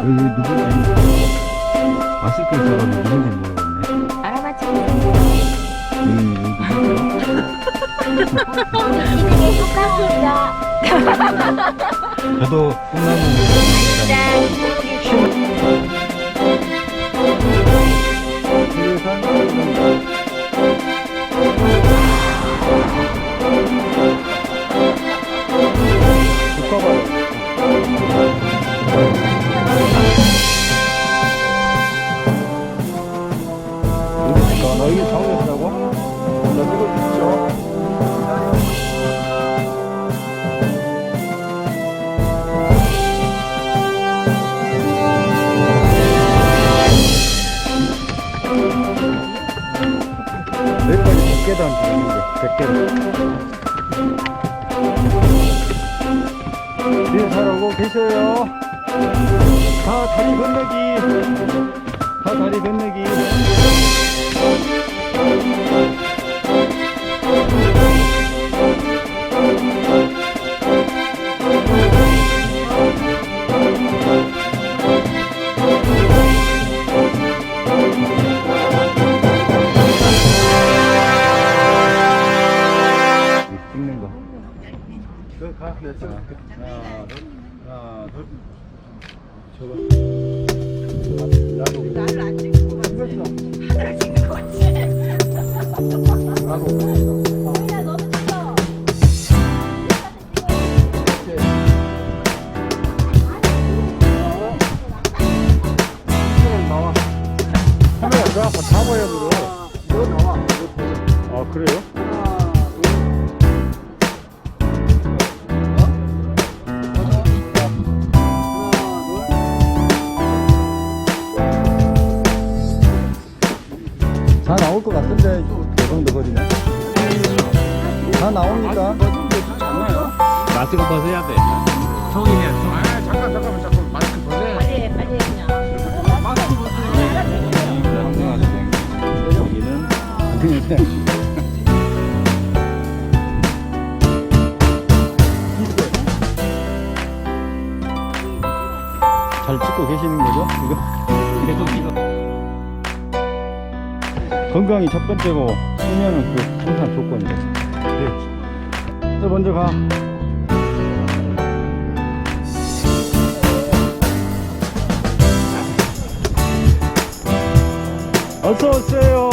여기 누구지? 있어가지고 누군지 모르겠네. 알아맞혀. 음. 저도 꿈나무 되는데 100개도 뒤에 사라고 계셔요. 다 다리 건너기 다 다리 건너기 찍을게. 하나, 둘, 하나, 둘. 저거. 나도. 나를 안 찍고 찍었어. 나도. 다 나옵니까? 마스크 벗어야 돼. 형이 해. 아 잠깐 잠깐만 잠깐 마스크 벗어. 빨리 해, 빨리 해, 그냥. 여기는 잘 찍고 계시는 거죠? 이거? 건강이 첫 번째고 수면은 그 항상 조건이죠. 네. 저 먼저 가. 어서 오세요.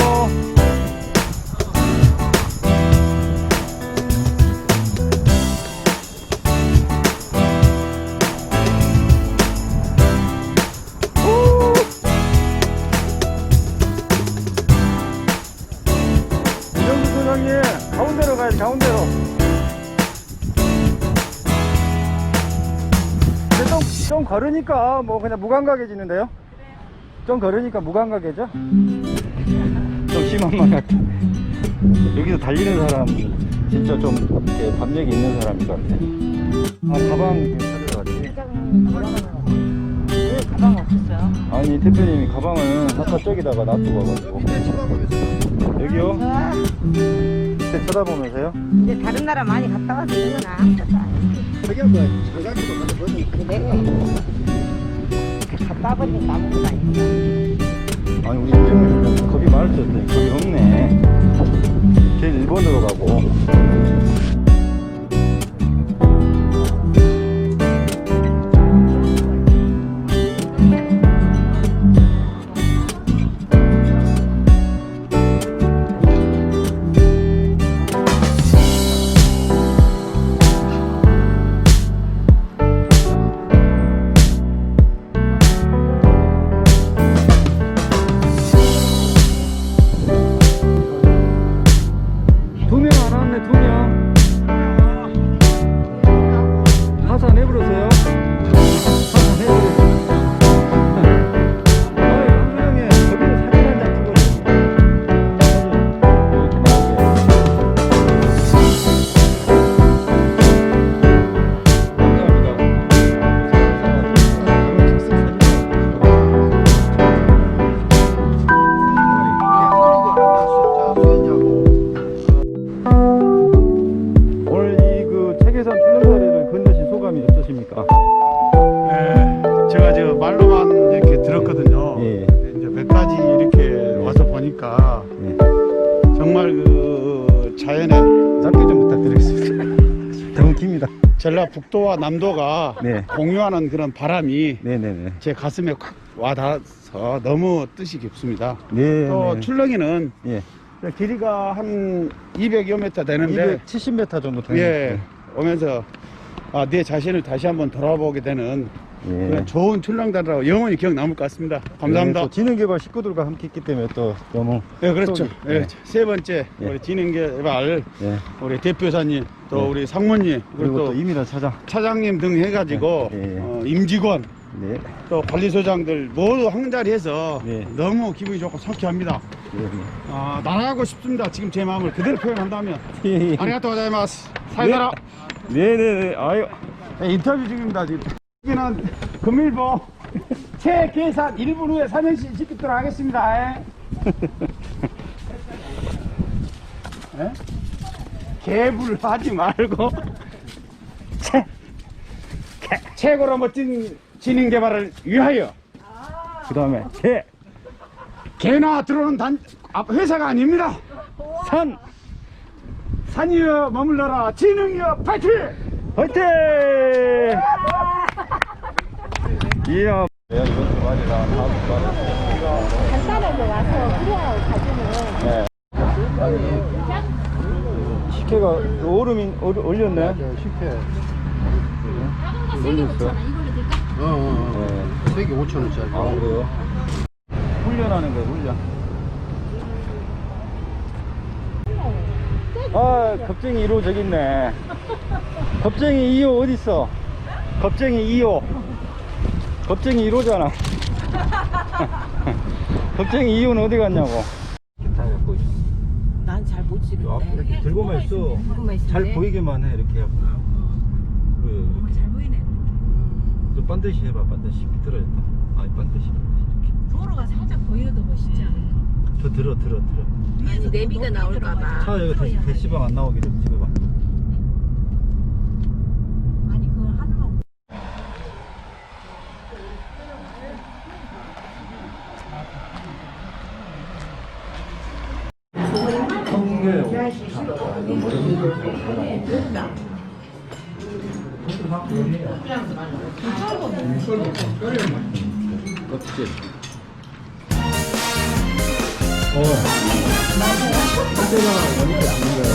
가운데로 가야지 가운데로. 근데 좀, 좀 걸으니까 뭐 그냥 무감각해지는데요? 좀 걸으니까 무감각해져? 좀 심한 말 같아. 여기서 달리는 사람 진짜 좀 이렇게 담력이 있는 사람인 것 같아. 아 가방 찾으러 갔지. 왜 가방 없었어요? 아니 대표님이 가방을 아까 저기다가 놔두고 와가지고. 여기요? 밑에 쳐다보면서요? 이제 다른 나라 많이 갔다 와서 이건 아무것도 아니지. 내가 갔다 와보니까 아무것도 아니지. 아니 우리 대표님 겁이 많을 줄 알았더니 겁이 없네 걔 일본으로 가고 한번 해보세요. 전라북도와 남도가 네. 공유하는 그런 바람이 네네네. 제 가슴에 콱 와닿아서 너무 뜻이 깊습니다. 네. 또 네. 출렁이는 예. 길이가 한 200여 미터 되는데 270m 정도 되는. 예 오면서 아, 내 자신을 다시 한번 돌아보게 되는 예. 그런 좋은 출렁다리라고 영원히 기억 남을 것 같습니다. 감사합니다. 네, 또 진흥개발 식구들과 함께 했기 때문에 또 너무 네, 그렇죠. 또, 예, 네. 세 번째 예. 우리 진흥개발 예. 우리 대표사님 또 네. 우리 상무님 그리고 또 또 이민아 차장. 차장님 등 해가지고 네, 예. 어, 임직원 네. 또 관리소장들 모두 한 자리에서 네. 너무 기분이 좋고 상쾌합니다. 예. 아, 날아가고 싶습니다. 지금 제 마음을 그대로 표현한다면. 예. 아리가또 고자이마스. 사이다라. 네네네. 아유. 네, 인터뷰 중입니다. 지금. 여기는 금일보 새 계산 1분 후에 삼행시 시키도록 하겠습니다. 예. 예? 개불 하지 말고 최, 개- 최고로 멋진 진행 개발을 위하여 그 다음에 개 개나 들어오는 단 아, 회사가 아닙니다. 산 산이여 머물러라 진흥이여 파이팅! 화이팅! 이야. 내가 이번 주 말이라 다음 주 말에. 간단하게 와서 그래야 가지는 식혜가 얼음이 얼, 얼렸네. 식혜. 얼렸어. 어, 어, 네. 세개 5천 원짜리. 아 그래요? 훈련하는 거예요 훈련. 아 겁쟁이 1호 저기 있네. 겁쟁이 2호 어디 있어? 겁쟁이 2호. 겁쟁이 1호잖아. 겁쟁이 2호는 어디 갔냐고. 난잘못 찍는데. 들고만 있어. 잘 돼. 보이게만 해 이렇게 하고. 그래. 잘 보이네. 좀 반드시 해봐 반드시 비틀어졌다. 아니 반드시 반드시 도로가 살짝 보여도 멋있지 않을까? 이렇게. 저 들어 들어 들어. 아니 내비가 나올까봐. 차 여기 대시, 대시방 안 나오기를 찍어봐. 어떻게? 어. 그때가 원래 안 거예요.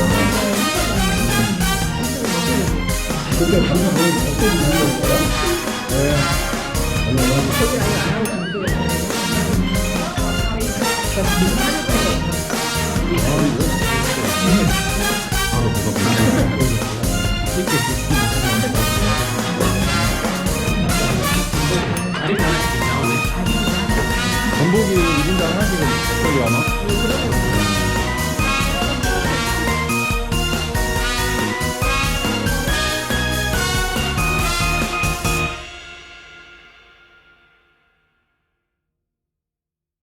근데 방금 보니 어떻게 있는 거야? 네. 얼마 안 전복이 이긴다고 하시는 거기 아마.